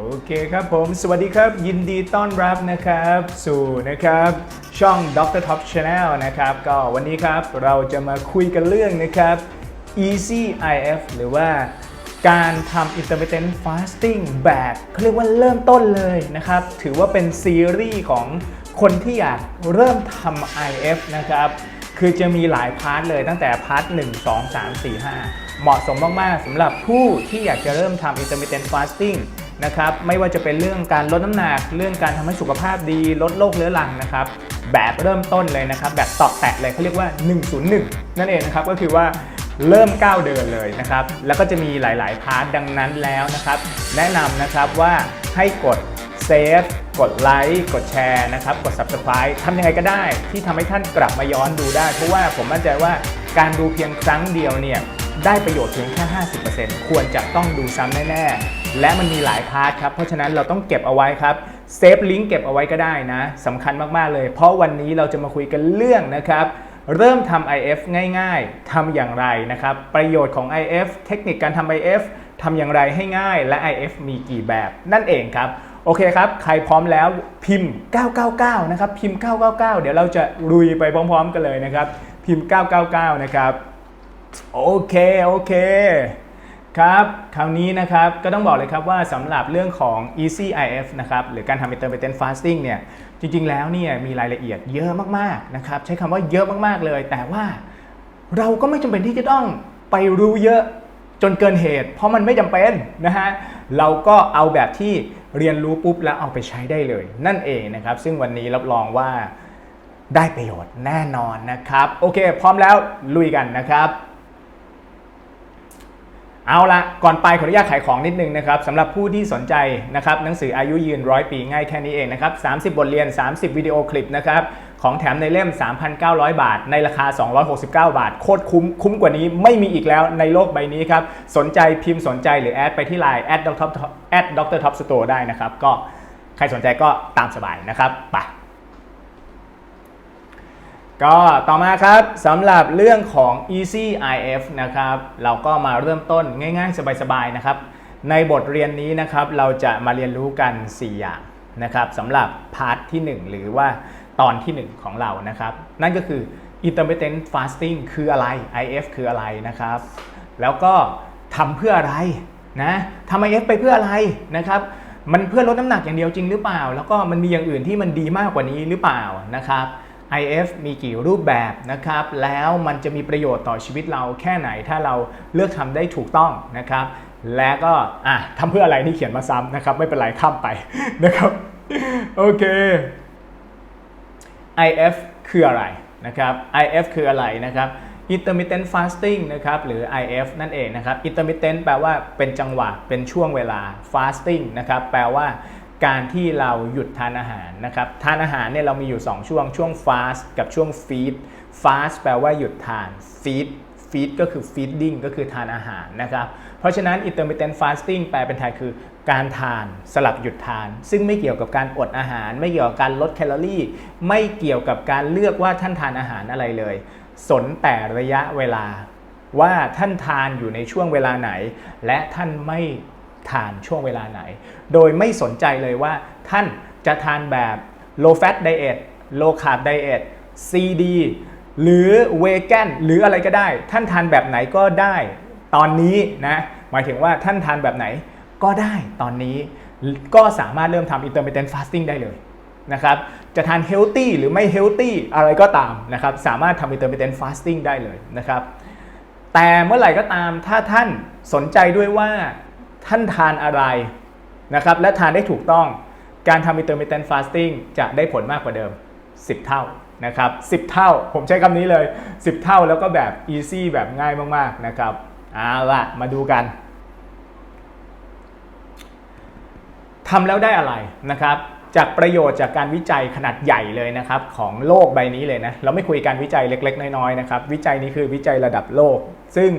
โอเคครับผม สวัสดีครับ ยินดีต้อนรับนะครับ สู่นะครับ ช่อง Dr. Top Channel นะครับ ก็วันนี้ครับเราจะมาคุยกันเรื่องนะครับ Easy IF หรือว่าการทำ intermittent fasting แบบเขาเรียกว่าเริ่มต้นเลยนะครับ ถือว่าเป็นซีรีส์ของคนที่อยากเริ่มทำ IF นะครับ คือจะมีหลายพาร์ทเลยตั้งแต่พาร์ท 1 2 3 4 5 เหมาะสมมาก ๆสำหรับผู้ที่อยากจะเริ่มทำ intermittent fasting นะครับไม่ว่าจะเป็นเรื่องการลดน้ำหนักเรื่องการทำให้สุขภาพดีลดโรคเรื้อรังนะครับแบบเริ่มต้นเลยนะครับ แบบตอกแตะเลยเขาเรียกว่า 101 นั่นเองนะครับก็คือว่าเริ่มก้าวเดินเลยนะครับ แล้วก็จะมีหลาย ๆ พาร์ทดังนั้นแล้วนะครับ แนะนำนะครับว่าให้กดเซฟกดไลค์กดแชร์นะครับ กด Subscribe ทำยังไงก็ได้ที่ทำให้ท่านกลับมาย้อนดูได้ เพราะว่าผมมั่นใจว่าการดูเพียงครั้งเดียวเนี่ย ได้ประโยชน์เพียงแค่ 50%ควรจะต้องดูซ้ำแน่ ๆ และมันมีหลายพาร์ทครับ เพราะฉะนั้นเราต้องเก็บเอาไว้ครับเซฟลิงก์เก็บเอาไว้ก็ได้นะสำคัญมากๆเลย เพราะวันนี้เราจะมาคุยกันเรื่องนะครับ เริ่มทำ IF ง่ายๆทำอย่างไรนะครับ ประโยชน์ของ IF เทคนิคการทำ IF ทำอย่างไรให้ง่าย และ IF มีกี่แบบ นั่นเองครับโอเคครับ ใครพร้อมแล้วพิมพ์ 999 นะครับ พิมพ์ 999 เดี๋ยวเราจะลุยไปพร้อม ๆ กันเลยนะครับ พิมพ์ 999 นะครับ โอเค โอเค ครับ คราวนี้นะครับก็ต้องบอกเลยครับว่าสำหรับเรื่องของ Easy IF นะครับหรือการทำ intermittent fasting เนี่ยจริงๆแล้วเนี่ยมีรายละเอียดเยอะมากๆนะครับใช้คำว่าเยอะมากๆเลย แต่ว่าเราก็ไม่จำเป็นที่จะต้องไปรู้เยอะจนเกินเหตุ เพราะมันไม่จำเป็นนะฮะเราก็เอาแบบที่เรียนรู้ปุ๊บแล้วเอาไปใช้ได้เลย นั่นเองนะครับ ซึ่งวันนี้รับรองว่าได้ประโยชน์แน่นอนนะครับ โอเค พร้อมแล้วลุยกันนะครับ เอาละก่อนไปขออนุญาตขายของนิดนึงนะครับสำหรับผู้ที่สนใจนะครับหนังสืออายุยืนร้อยปีง่ายแค่นี้เองนะครับ 30 บทเรียน 30 วิดีโอคลิปนะครับของแถมในเล่ม 3,900 บาท ในราคา 269 บาท โคตรคุ้ม คุ้มกว่านี้ไม่มีอีกแล้วในโลกใบนี้ครับ สนใจพิมพ์สนใจหรือแอดไปที่ไลน์แอดดรแอดดรท็อปสโตร์ได้นะครับ ก็ใครสนใจก็ตามสบายนะครับไป ก็ต่อมาครับสำหรับเรื่องของ Easy IF นะครับ เราก็มาเริ่มต้นง่ายๆ สบายๆนะครับ ในบทเรียนนี้นะครับเราจะมาเรียนรู้กัน 4 อย่างนะครับสำหรับพาร์ทที่ 1 หรือว่าตอนที่ 1 ของเรานะครับ นั่นก็คือ intermittent fasting คืออะไร IF คืออะไรนะครับ แล้วก็ทำเพื่ออะไรนะทำ IF ไปเพื่ออะไรนะครับมันเพื่อลดน้ำหนักอย่างเดียวจริงหรือเปล่า แล้วก็มันมีอย่างอื่นที่มันดีมากกว่านี้หรือเปล่านะครับ IF มีกี่รูปแบบนะครับ แล้วมันจะมีประโยชน์ต่อชีวิตเราแค่ไหนถ้าเราเลือกทำได้ถูกต้องนะครับ และก็อะทำเพื่ออะไรนี่เขียนมาซ้ำนะครับ ไม่เป็นไรข้ามไปนะครับโอเค IF คืออะไรนะครับ IF คืออะไรนะครับ intermittent fasting นะครับหรือ IF นั่นเองนะครับ intermittent แปลว่าเป็นจังหวะเป็นช่วงเวลา fasting นะครับแปลว่า การที่เราหยุดทานอาหารนะครับ ทานอาหารเนี่ยเรามีอยู่ 2 ช่วง ช่วง fast กับช่วง feed fast แปลว่าหยุดทาน feed feed ก็คือ feeding ก็คือทานอาหารนะครับ เพราะฉะนั้น intermittent fasting แปลเป็นไทยคือการทานสลับหยุดทาน ซึ่งไม่เกี่ยวกับการอดอาหาร ไม่เกี่ยวกับการลดแคลอรี่ ไม่เกี่ยวกับการเลือกว่าท่านทานอาหารอะไรเลย สนแต่ระยะเวลาว่าท่านทานอยู่ในช่วงเวลาไหน และท่านไม่ ทานช่วงเวลาไหน โดยไม่สนใจเลยว่าท่านจะทานแบบ low fat diet low carb diet CD หรือเวแกนหรืออะไรก็ได้ ท่านทานแบบไหนก็ได้ตอนนี้นะหมายถึงว่าท่านทานแบบไหนก็ได้ตอนนี้ก็สามารถเริ่มทำ intermittent fasting ได้เลยนะครับจะทาน healthy หรือไม่ healthy อะไรก็ตามนะครับสามารถทำ intermittent fasting ได้เลยนะครับแต่เมื่อไหร่ก็ตามถ้าท่านสนใจด้วยว่า ท่านทานอะไรนะครับและทานได้ถูกต้องการทำ intermittent fasting จะได้ผลมากกว่าเดิม 10 เท่านะครับ10 เท่า ผมใช้คำนี้เลย 10 เท่าแล้วก็แบบ easy แบบง่ายมากๆนะครับเอาละมาดูกันทำแล้วได้อะไรนะครับจากประโยชน์จากการวิจัยขนาดใหญ่เลยนะครับของโลกใบนี้เลยนะเราไม่คุยการวิจัยเล็ก ๆ น้อยๆนะครับวิจัยนี้คือวิจัยระดับโลก ซึ่ง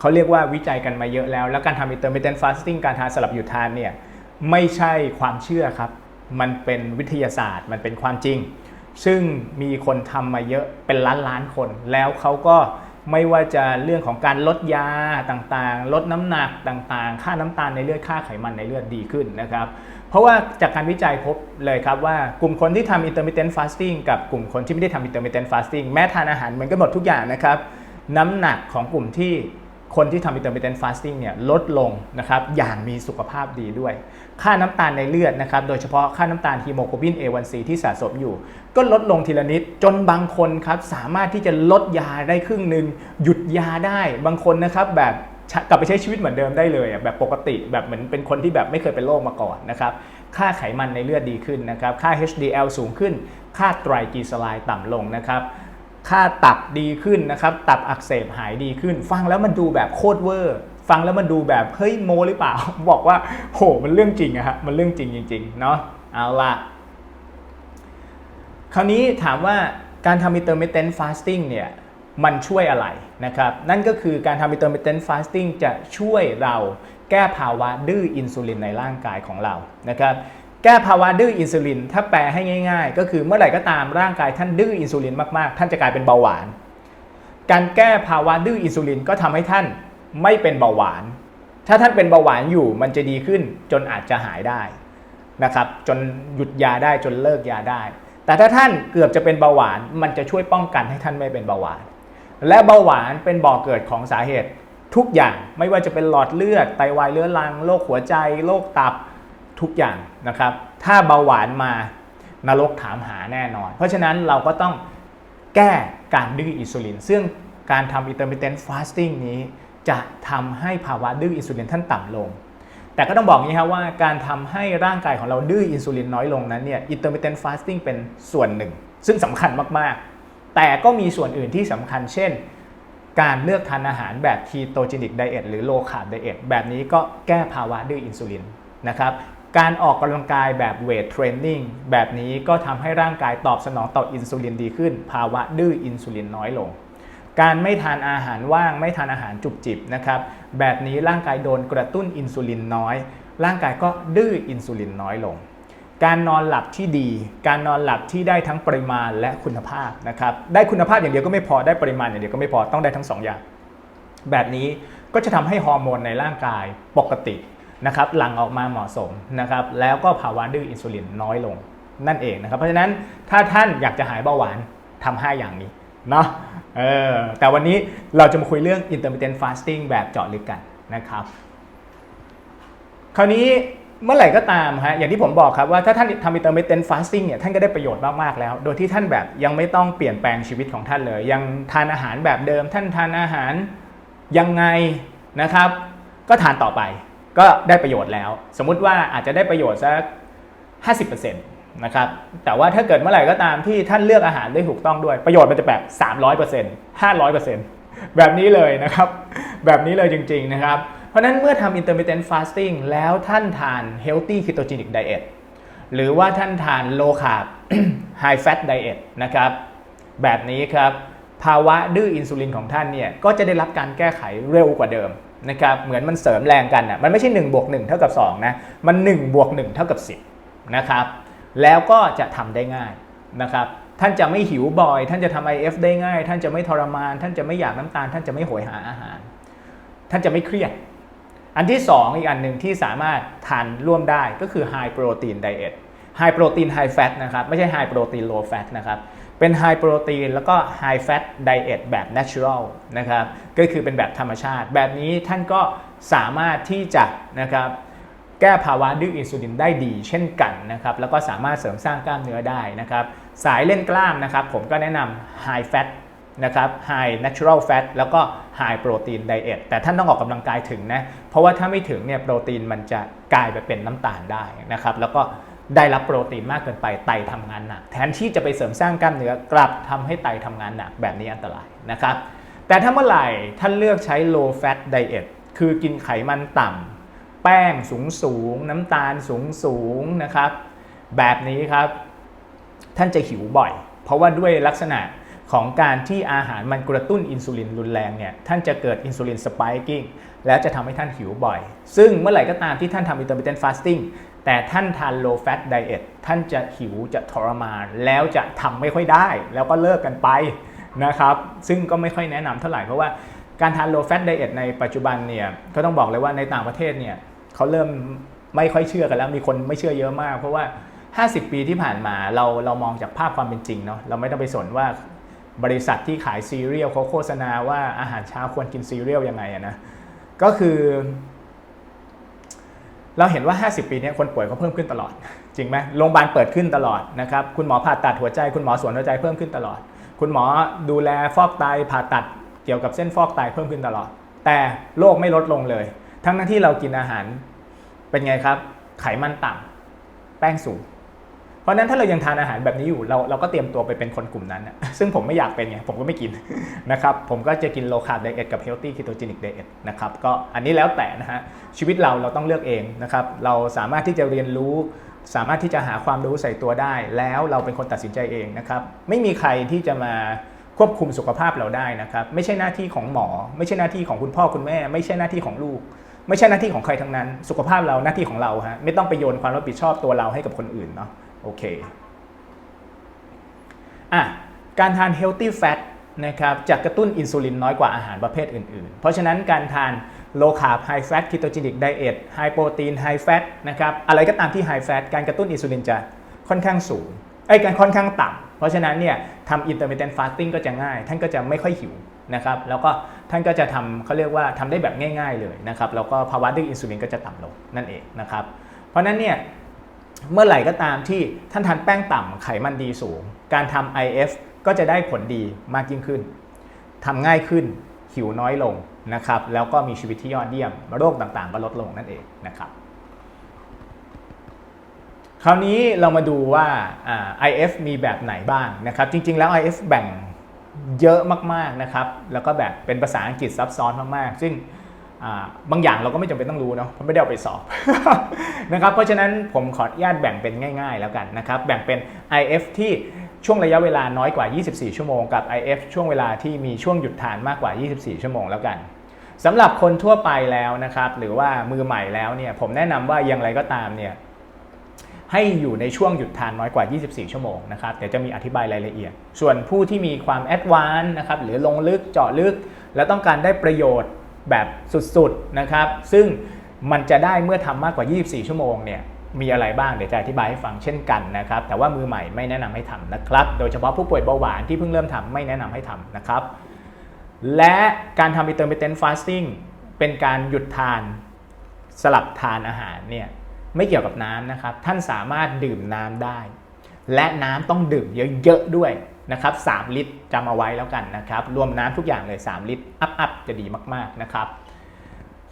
เขาเรียกว่าวิจัยกันมาเยอะแล้ว แล้วการทำ intermittent fasting การทานสลับหยุดทานเนี่ยไม่ใช่ความเชื่อครับ มันเป็นวิทยาศาสตร์ มันเป็นความจริง ซึ่งมีคนทำมาเยอะเป็นล้านล้านคน แล้วเขาก็ไม่ว่าจะเรื่องของการลดยาต่างๆ ลดน้ำหนักต่างๆ ค่าน้ำตาลในเลือด ค่าไขมันในเลือดดีขึ้นนะครับ เพราะว่าจากการวิจัยพบเลยครับว่ากลุ่มคนที่ทำ intermittent fasting กับกลุ่มคนที่ไม่ได้ทำ intermittent fasting แม้ทานอาหารเหมือนกันหมดทุกอย่างนะครับ น้ำหนักของกลุ่มที่ คนที่ทำ intermittent fasting เนี่ยลดลงนะครับอย่างมีสุขภาพดีด้วย ค่าน้ำตาลในเลือดนะครับโดยเฉพาะค่าน้ำตาลฮีโมโกลบิน A1C ที่สะสมอยู่ ก็ลดลงทีละนิดจนบางคนครับสามารถที่จะลดยาได้ครึ่งหนึ่งหยุดยาได้บางคนนะครับแบบกลับไปใช้ชีวิตเหมือนเดิมได้เลยแบบปกติแบบเหมือนเป็นคนที่แบบไม่เคยเป็นโรคมาก่อนนะครับค่าไขมันในเลือดดีขึ้นนะครับค่า HDL สูงขึ้น ค่าไตรกลีเซอไรด์ต่ำลงนะครับ ค่าตับดีขึ้นนะครับ ตับอักเสบหายดีขึ้น ฟังแล้วมันดูแบบโคตรเวอร์ ฟังแล้วมันดูแบบเฮ้ยโมหรือเปล่า บอกว่าโหมันเรื่องจริงอะฮะมันเรื่องจริงจริงๆเนาะเอาละคราวนี้ถามว่าการทำ intermittent fasting เนี่ยมันช่วยอะไรนะครับ นั่นก็คือการทำ intermittent fasting จะช่วยเราแก้ภาวะดื้ออินซูลินในร่างกายของเรานะครับ แก้ภาวะดื้ออินซูลิน ถ้าแปลให้ง่าย ๆ ก็คือเมื่อไหร่ก็ตามร่างกายท่านดื้ออินซูลินมากๆ ท่านจะกลายเป็นเบาหวาน การแก้ภาวะดื้ออินซูลินก็ทำให้ท่านไม่เป็นเบาหวาน ถ้าท่านเป็นเบาหวานอยู่มันจะดีขึ้นจนอาจจะหายได้นะครับจนหยุดยาได้จนเลิกยาได้ แต่ถ้าท่านเกือบจะเป็นเบาหวาน มันจะช่วยป้องกันให้ท่านไม่เป็นเบาหวาน และเบาหวานเป็นบ่อเกิดของสาเหตุทุกอย่างไม่ว่าจะเป็นหลอดเลือดไตวายเรื้อรังโรคหัวใจโรคตับ ทุกอย่างนะครับ ถ้าเบาหวานมานรกถามหาแน่นอน เพราะฉะนั้นเราก็ต้องแก้การดื้ออินซูลิน ซึ่งการทำ intermittent fasting นี้จะทำให้ภาวะดื้ออินซูลินท่านต่ำลง แต่ก็ต้องบอกนี้ครับว่าการทำให้ร่างกายของเราดื้ออินซูลินน้อยลงนั้นเนี่ย intermittent fasting เป็นส่วนหนึ่ง ซึ่งสำคัญมากๆ แต่ก็มีส่วนอื่นที่สำคัญ เช่น การเลือกทานอาหารแบบ ketogenic diet หรือ low carb diet แบบนี้ก็แก้ภาวะดื้ออินซูลินนะครับ การออกกำลังกายแบบเวทเทรนนิ่งแบบนี้ก็ทำให้ร่างกายตอบสนองต่ออินซูลินดีขึ้น ภาวะดื้ออินซูลินน้อยลง การไม่ทานอาหารว่างไม่ทานอาหารจุบจิบนะครับแบบนี้ร่างกายโดนกระตุ้นอินซูลินน้อย ร่างกายก็ดื้ออินซูลินน้อยลง การนอนหลับที่ดี การนอนหลับที่ได้ทั้งปริมาณและคุณภาพนะครับได้คุณภาพอย่างเดียวก็ไม่พอได้ปริมาณอย่างเดียวก็ไม่พอต้องได้ทั้งสองอย่าง แบบนี้ก็จะทำให้ฮอร์โมนในร่างกายปกติ นะครับหลั่งออกมาเหมาะสมนะครับแล้วก็ภาวะดื้ออินซูลินน้อยลงนั่นเองนะครับเพราะฉะนั้นถ้าท่านอยากจะหายเบาหวานทำ5อย่างนี้เนาะเออแต่วันนี้เราจะมาคุยเรื่อง intermittent fasting แบบเจาะลึกกันนะครับ คราวนี้เมื่อไหร่ก็ตามฮะอย่างที่ผมบอกครับว่าถ้าท่านทำ intermittent fasting เนี่ยท่านก็ได้ประโยชน์มาก ๆ แล้ว โดยที่ท่านแบบยังไม่ต้องเปลี่ยนแปลงชีวิตของท่านเลย ยังทานอาหารแบบเดิม ท่านทานอาหารยังไงนะครับ ก็ทานต่อไป ก็ได้ประโยชน์แล้ว สมมุติว่าอาจจะได้ประโยชน์สัก50%นะครับแต่ว่าถ้าเกิดเมื่อไหร่ก็ตามที่ท่านเลือกอาหารได้ถูกต้องด้วยประโยชน์มันจะแบบ 300% 500%แบบนี้เลยนะครับ แบบนี้เลยจริงๆนะครับ เพราะฉะนั้นเมื่อทำ intermittent fasting แล้วท่านทาน healthy ketogenic diet หรือว่าท่านทาน low carb high fat diet นะครับแบบนี้ครับภาวะดื้ออินซูลินของท่านเนี่ยก็จะได้รับการแก้ไขเร็วกว่าเดิม นะครับเหมือนมันเสริมแรงกันอะมันไม่ใช่1บวก1เท่ากับ2นะมัน1บวก1เท่ากับ10นะครับแล้วก็จะทำได้ง่ายนะครับท่านจะไม่หิวบ่อย ท่านจะทำ IF ได้ง่าย ท่านจะไม่ทรมาน ท่านจะไม่อยากน้ำตาล ท่านจะไม่โหยหาอาหาร ท่านจะไม่เครียด อันที่ 2 อีกอันหนึ่งที่สามารถทานร่วมได้ก็คือ High Protein Diet High Protein High Fat นะครับไม่ใช่ High Protein Low Fat นะครับ เป็น High Protein แล้วก็ High Fat Diet แบบ Natural นะครับ ก็คือเป็นแบบธรรมชาติ แบบนี้ท่านก็สามารถที่จะนะครับแก้ภาวะดื้ออินซูลินได้ดีเช่นกันนะครับ แล้วก็สามารถเสริมสร้างกล้ามเนื้อได้นะครับ สายเล่นกล้ามนะครับ ผมก็แนะนำ High Fat นะครับ High Natural Fat แล้วก็ High Protein Diet แต่ท่านต้องออกกำลังกายถึงนะ เพราะว่าถ้าไม่ถึงเนี่ยโปรตีนมันจะกลายไปเป็นน้ำตาลได้นะครับ แล้วก็ ได้รับโปรตีนมากเกินไปไตทำงานหนักแทนที่จะไปเสริมสร้างกล้ามเนื้อกลับทำให้ไตทำงานหนักแบบนี้อันตรายนะครับ แต่ถ้าเมื่อไหร่ท่านเลือกใช้ low fat diet คือกินไขมันต่ำแป้งสูงสูง น้ำตาลสูงสูงนะครับ แบบนี้ครับ ท่านจะหิวบ่อย เพราะว่าด้วยลักษณะของการที่อาหารมันกระตุ้นอินซูลินรุนแรงเนี่ยท่านจะเกิดอินซูลินสป i กิ้งแล้วจะทำให้ท่านหิวบ่อย ซึ่งเมื่อไหร่ก็ตามที่ท่านทำ intermittent fasting แต่ท่านทาน low fat diet ท่านจะหิวจะทรมาน แล้วจะทำไม่ค่อยได้ แล้วก็เลิกกันไปนะครับ ซึ่งก็ไม่ค่อยแนะนำเท่าไหร่เพราะว่าการทาน low fat diet ในปัจจุบันเนี่ยก็ต้องบอกเลยว่าในต่างประเทศเนี่ยเขาเริ่มไม่ค่อยเชื่อกันแล้วมีคนไม่เชื่อเยอะมาก เพราะว่า 50 ปีที่ผ่านมาเราเรามองจากภาพความเป็นจริงเนาะเราไม่ต้องไปสนว่าบริษัทที่ขายซีเรียลเขาโฆษณาว่าอาหารเช้าควรกินซีเรียลยังไงอะนะก็คือ เราเห็นว่า 50 ปีนี้คนป่วยเขาเพิ่มขึ้นตลอด จริงไหมโรงพยาบาลเปิดขึ้นตลอดนะครับคุณหมอผ่าตัดหัวใจ คุณหมอสวนหัวใจเพิ่มขึ้นตลอด คุณหมอดูแลฟอกไตผ่าตัดเกี่ยวกับเส้นฟอกไตเพิ่มขึ้นตลอด แต่โรคไม่ลดลงเลย ทั้งนั้นที่เรากินอาหารเป็นไงครับ ไขมันต่ำแป้งสูง ราะนั้นถ้าเรายังทานอาหารแบบนี้อยู่เราเราก็เตรียมตัวไปเป็นคนกลุ่มนั้นน่ะซึ่งผมไม่อยากเป็นไงผมก็ไม่กินนะครับผมก็จะกิน low carb diet กับ healthy ketogenic diet นะครับก็อันนี้แล้วแต่นะฮะชีวิตเราเราต้องเลือกเองนะครับเราสามารถที่จะเรียนรู้ สามารถที่จะหาความรู้ใส่ตัวได้ แล้วเราเป็นคนตัดสินใจเองนะครับไม่มีใครที่จะมาควบคุมสุขภาพเราได้นะครับไม่ใช่หน้าที่ของหมอ ไม่ใช่หน้าที่ของคุณพ่อคุณแม่ ไม่ใช่หน้าที่ของลูกไม่ใช่หน้าที่ของใครทั้งนั้น สุขภาพเราหน้าที่ของเราฮะไม่ต้องไปโยนความรับผิดชอบตัวเราให้กับคนอื่นเนาะ อเคอะการทาน healthy fat นะครับจะกระตุ้นอินซูลินน้อยกว่าอาหารประเภทอื่นๆ เพราะฉะนั้นการทาน low carb high fat ketogenic diet high protein high fat นะครับอะไรก็ตามที่ high fat การกระตุ้นอินซูลินจะค่อนข้างสูงไอ้การค่อนข้างต่ำเพราะฉะนั้นเนี่ยทำ intermittent fasting ก็จะง่าย ท่านก็จะไม่ค่อยหิวนะครับแล้วก็ท่านก็จะทำเขาเรียกว่าทำได้แบบง่าย ๆเลยนะครับแล้วก็ภาวะดื้ออินซูลินก็จะต่ำลงนั่นเองนะครับเพราะฉะนั้นเนี่ย เมื่อไหร่ก็ตามที่ท่านทานแป้งต่ำไขมันดีสูง การทำ IF ก็จะได้ผลดีมากยิ่งขึ้นทำง่ายขึ้นหิวน้อยลงนะครับแล้วก็มีชีวิตที่ยอดเยี่ยม โรคต่างๆ ก็ลดลงนั่นเองนะครับคราวนี้เรามาดูว่าอ่า IF มีแบบไหนบ้างนะครับ จริง ๆ แล้ว IF แบ่งเยอะมากๆนะครับ แล้วก็แบบเป็นภาษาอังกฤษซับซ้อนมากๆ ซึ่ง บางอย่างเราก็ไม่จำเป็นต้องรู้เนาะเพราะไม่ได้เอาไปสอบนะครับเพราะฉะนั้นผมขออนุญาตแบ่งเป็นง่าย ๆ แล้วกันนะครับแบ่งเป็น IF ที่ช่วงระยะเวลาน้อยกว่า 24 ชั่วโมงกับ IF ช่วงเวลาที่มีช่วงหยุดทานมากกว่า 24 ชั่วโมงแล้วกันสำหรับคนทั่วไปแล้วนะครับหรือว่ามือใหม่แล้วเนี่ยผมแนะนำว่าอย่างไรก็ตามเนี่ยให้อยู่ในช่วงหยุดทานน้อยกว่า 24 ชั่วโมงนะครับเดี๋ยวจะมีอธิบายรายละเอียด ส่วนผู้ที่มีความแอดวานซ์นะครับหรือลงลึกเจาะลึก และต้องการได้ประโยชน์ แบบสุดๆนะครับ ซึ่งมันจะได้เมื่อทำมากกว่า 24 ชั่วโมงเนี่ยมีอะไรบ้างเดี๋ยวจะอธิบายให้ฟังเช่นกันนะครับ แต่ว่ามือใหม่ไม่แนะนำให้ทำนะครับ โดยเฉพาะผู้ป่วยเบาหวานที่เพิ่งเริ่มทำไม่แนะนำให้ทำนะครับ และการทำ intermittent fasting เป็นการหยุดทานสลับทานอาหารเนี่ยไม่เกี่ยวกับน้ำนะครับ ท่านสามารถดื่มน้ำได้ และน้ำต้องดื่มเยอะๆด้วย นะครับ3ลิตรจำเอาไว้แล้วกันนะครับ รวมน้ำทุกอย่างเลย 3 ลิตร อัพๆจะดีมากๆนะครับ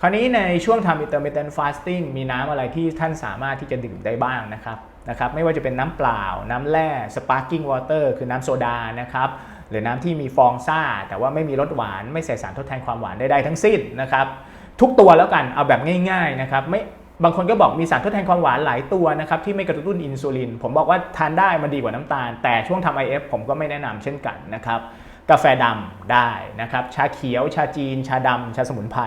คราวนี้ในช่วงทำ intermittent fasting มีน้ำอะไรที่ท่านสามารถที่จะดื่มได้บ้างนะครับนะครับ ไม่ว่าจะเป็นน้ำเปล่า น้ำแร่ sparkling water คือน้ำโซดานะครับหรือน้ำที่มีฟองซ่า แต่ว่าไม่มีรสหวาน ไม่ใส่สารทดแทนความหวานใดๆทั้งสิ้นนะครับ ทุกตัวแล้วกันเอาแบบง่ายๆนะครับไม่ บางคนก็บอกมีสารทดแทนความหวานหลายตัวนะครับที่ไม่กระตุ้นอินซูลิน ผมบอกว่าทานได้มันดีกว่าน้ำตาล แต่ช่วงทำ IF ผมก็ไม่แนะนำเช่นกันนะครับกาแฟดำได้นะครับชาเขียว ชาจีน ชาดำชาสมุนไพร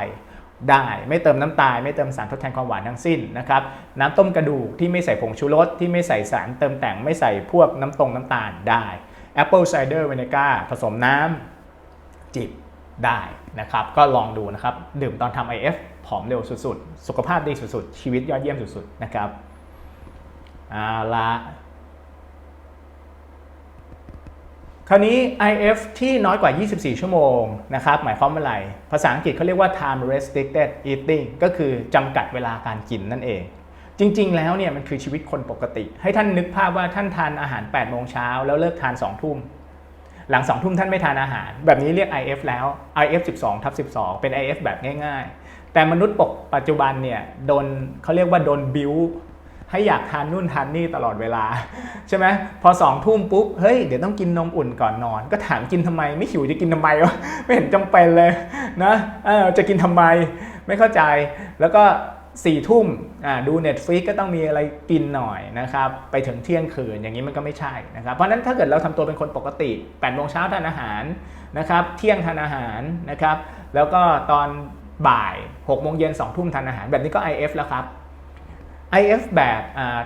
ได้ไม่เติมน้ำตาล ไม่เติมสารทดแทนความหวานทั้งสิ้นนะครับน้ำต้มกระดูกที่ไม่ใส่ผงชูรสที่ไม่ใส่สารเติมแต่งไม่ใส่พวกน้ำตรงน้ำตาลได้ Apple Cider Vinegar ผสมน้ำจิบได้นะครับก็ลองดูนะครับดื่มตอนทำ IF ผอมเร็วสุดๆ สุขภาพดีสุดๆ ชีวิตยอดเยี่ยมสุดๆ นะครับอาละคราวนี้ IF ที่น้อยกว่า 24 ชั่วโมงนะครับ หมายความว่าอะไร ภาษาอังกฤษเขาเรียกว่า time restricted eating ก็คือจำกัดเวลาการกินนั่นเอง จริง ๆ แล้วเนี่ยมันคือชีวิตคนปกติ ให้ท่านนึกภาพว่าท่านทานอาหาร 8 โมงเช้าแล้วเลิกทาน 2 ทุ่ม หลัง 2 ทุ่มท่านไม่ทานอาหาร แบบนี้เรียก IF แล้ว IF 12ทับ12 เป็น IF แบบง่าย ๆ แต่มนุษย์ปกปัจจุบันเนี่ยโดนเขาเรียกว่าโดนบิวให้อยากทานนู่นทานนี่ตลอดเวลา ใช่ไหมพอสองทุ่มปุ๊บเฮ้ยเดี๋ยวต้องกินนมอุ่นก่อนนอน ก็ถามกินทำไมไม่หิวจะกินทำไมวะไม่เห็นจำเป็นเลยนะเออจะกินทำไมไม่เข้าใจแล้วก็สี่ทุ่มดู Netflix ก็ต้องมีอะไรกินหน่อยนะครับไปถึงเที่ยงคืนอย่างนี้มันก็ไม่ใช่นะครับเพราะนั้นถ้าเกิดเราทำตัวเป็นคนปกติ8ปดโมงเช้าทานอาหารนะครับเที่ยงทานอาหารนะครับแล้วก็ตอน บ่าย6กโมงเย็นสองทุ่มทานอาหารแบบนี้ก็ IF แล้วครับ IF แบบ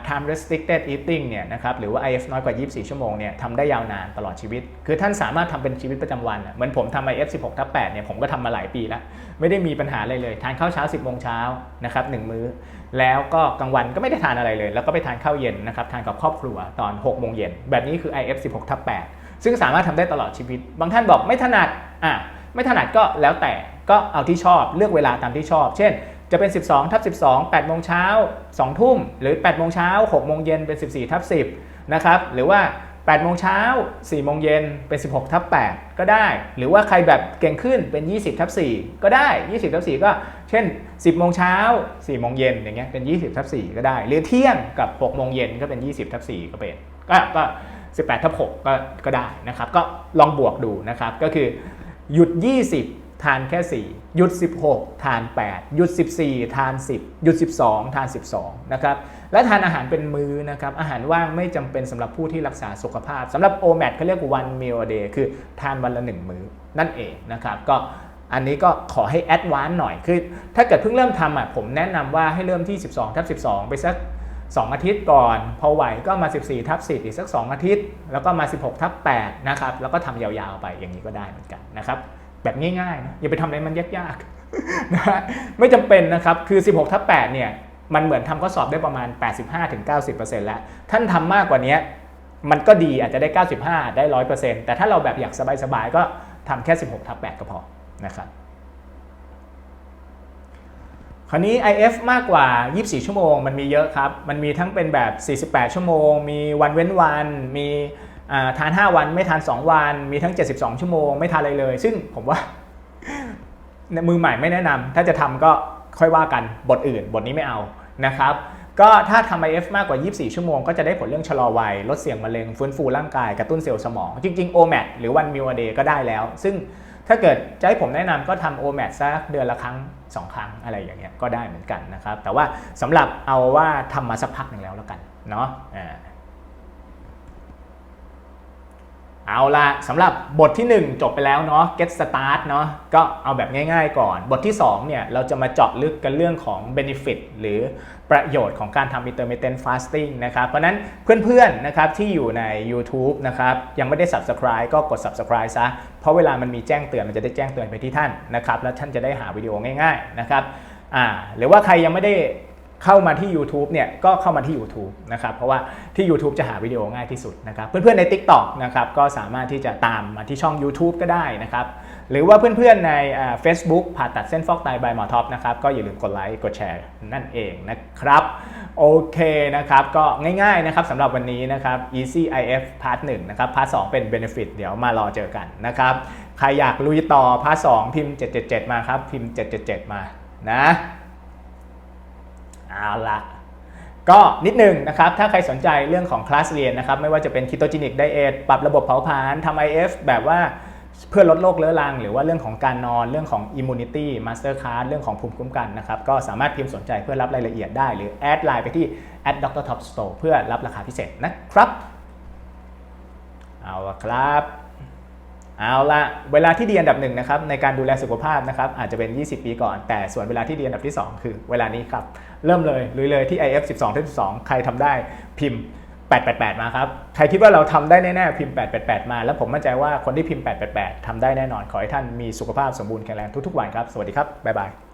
time restricted eating เนี่ยนะครับหรือว่า IF น้อยกว่า 24 ชั่วโมงเนี่ยทำได้ยาวนานตลอดชีวิต คือท่านสามารถทำเป็นชีวิตประจำวัน เหมือนผมทำ IF 16ทับ8เนี่ยผมก็ทำมาหลายปีแล้ว ไม่ได้มีปัญหาอะไรเลย ทานข้าวเช้า 10โมงเช้านะครับหนึ่งมื้อ แล้วก็กลางวันก็ไม่ได้ทานอะไรเลย แล้วก็ไปทานข้าวเย็นนะครับทานกับครอบครัวตอน6โมงเย็นแบบนี้คือ IF 16ทับ8ซึ่งสามารถทำได้ตลอดชีวิต บางท่านบอกไม่ถนัดอะไม่ถนัดก็แล้วแต่ ก็เอาที่ชอบเลือกเวลาตามที่ชอบ เช่น จะเป็น 12ทับ12 8โมงเช้า2ทุ่ม หรือ8โมงเช้า6โมงเย็นเป็น 14ทับ10นะครับหรือว่า8โมงเช้า4โมงเย็นเป็น 16ทับ8ก็ได้ หรือว่าใครแบบเก่งขึ้นเป็น 20ทับ4ก็ได้ 20ทับ4ก็เช่น 10โมงเช้า4โมงเย็นอย่างเงี้ยเป็น 20ทับ4ก็ได้ หรือเที่ยงกับ6โมงเย็นก็เป็น 20ทับ4ก็เป็นก็ก็18ทับ6ก็ก็ได้นะครับ ก็ลองบวกดูนะครับ ก็คือหยุด 20 ทานแค่ 4 หยุด 16 ทาน 8 หยุด 14 ทาน 10 หยุด 12 ทาน 12 นะครับ และทานอาหารเป็นมื้อนะครับ อาหารว่างไม่จำเป็นสำหรับผู้ที่รักษาสุขภาพสำหรับ OMAD เขาเรียกว่า one meal a day คือทานวันละ 1 มื้อนั่นเองนะครับ ก็อันนี้ก็ขอให้แอดวานซ์หน่อย คือถ้าเกิดเพิ่งเริ่มทำอะผมแนะนำว่าให้เริ่มที่ 12ทับ12 ไปสัก2 อาทิตย์ก่อน พอไหวก็มา 14ทับ10 อีกสัก 2 อาทิตย์ แล้วก็มา 16ทับ8นะครับ แล้วก็ทำยาวๆไปอย่างนี้ก็ได้เหมือนกันนะครับ แบบง่ายๆนะอย่าไปทำอะไรมันยากๆนะฮะไม่จำเป็นนะครับคือ 16ทับ8เนี่ยมันเหมือนทำข้อสอบได้ประมาณ 85-90%แล้ว ท่านทำมากกว่านี้มันก็ดีอาจจะได้ 95 ได้ 100%แต่ถ้าเราแบบอยากสบายๆ ก็ทำแค่ 16ทับ8ก็พอนะครับคราวนี้ IF มากกว่า 24 ชั่วโมง มันมีเยอะครับ มันมีทั้งเป็นแบบ 48 ชั่วโมง มีวันเว้นวัน มี ทาน 5 วันไม่ทาน 2 วัน มีทั้ง 72 ชั่วโมงไม่ทานอะไรเลย ซึ่งผมว่า มือใหม่ไม่แนะนำถ้าจะทำก็ค่อยว่ากันบทอื่น บทนี้ไม่เอานะครับก็ถ้าทำ IF มากกว่า 24 ชั่วโมง ก็จะได้ผลเรื่องชะลอวัย ลดเสี่ยงมะเร็ง ฟื้นฟูร่างกาย กระตุ้นเซลล์สมอง จริง ๆ OMAD หรือ one meal a day ก็ได้แล้ว ซึ่งถ้าเกิดจะให้ผมแนะนำก็ทำ OMAD สักเดือนละครั้ง 2 ครั้งอะไรอย่างเงี้ยก็ได้เหมือนกันนะครับ แต่ว่าสำหรับเอาว่าทำมาสักพักหนึ่งแล้วแล้วกันเนาะอ่า เอาละสำหรับบทที่ 1 จบไปแล้วเนาะ get start เนาะก็เอาแบบง่ายๆก่อน บทที่2เนี่ยเราจะมาเจาะลึกกันเรื่องของ benefit หรือประโยชน์ของการทำ intermittent fasting นะครับ เพราะนั้นเพื่อนๆนะครับที่อยู่ใน YouTube นะครับยังไม่ได้ subscribe ก็กด subscribe ซะ เพราะเวลามันมีแจ้งเตือนมันจะได้แจ้งเตือนไปที่ท่านนะครับ แล้วท่านจะได้หาวิดีโอง่ายๆนะครับอ่าหรือว่าใครยังไม่ได้ เข้ามาที่ YouTube เนี่ยก็เข้ามาที่ YouTube นะครับเพราะว่าที่ YouTube จะหาวิดีโอง่ายที่สุดนะครับเพื่อนๆใน TikTok นะครับก็สามารถที่จะตามมาที่ช่อง YouTube ก็ได้นะครับหรือว่าเพื่อนๆใน Facebook ผ่าตัดเส้นฟอกไตบายหมอท็อปนะครับก็อย่าลืมกดไลค์กดแชร์นั่นเองนะครับโอเคนะครับก็ง่ายๆนะครับสำหรับวันนี้นะครับ Easy IF Part 1นะครับ Part 2 เป็น Benefit เดี๋ยวมารอเจอกันนะครับใครอยากลุยต่อ Part 2 พิมพ์ 777 มาครับพิมพ์ 777 มานะ เอาละก็นิดหนึ่งนะครับ ถ้าใครสนใจเรื่องของคลาสเรียนนะครับ ไม่ว่าจะเป็น ketogenic diet ปรับระบบเผาผลาญทำ IF แบบว่าเพื่อลดโรคเรื้อรัง หรือว่าเรื่องของการนอนเรื่องของ immunity master class เรื่องของภูมิคุ้มกันนะครับ ก็สามารถพิมพ์สนใจเพื่อรับรายละเอียดได้ หรือแอดไลน์ไปที่ at dr top store เพื่อรับราคาพิเศษนะครับ เอาละครับ เอาละเวลาที่ดีอันดับหนึ่งนะครับในการดูแลสุขภาพนะครับอาจจะเป็น 20 ปีก่อน แต่ส่วนเวลาที่ดีอันดับที่ 2 คือเวลานี้ครับ เริ่มเลยลุยเลยที่ IF 12ที่12 ใครทำได้พิมพ์ 888 มาครับ ใครคิดว่าเราทำได้แน่ๆพิมพ์ 888 มา แล้วผมมั่นใจว่าคนที่พิมพ์ 888ทำได้แน่นอนขอให้ท่านมีสุขภาพสมบูรณ์แข็งแรงทุกๆวันครับ สวัสดีครับบ๊ายบาย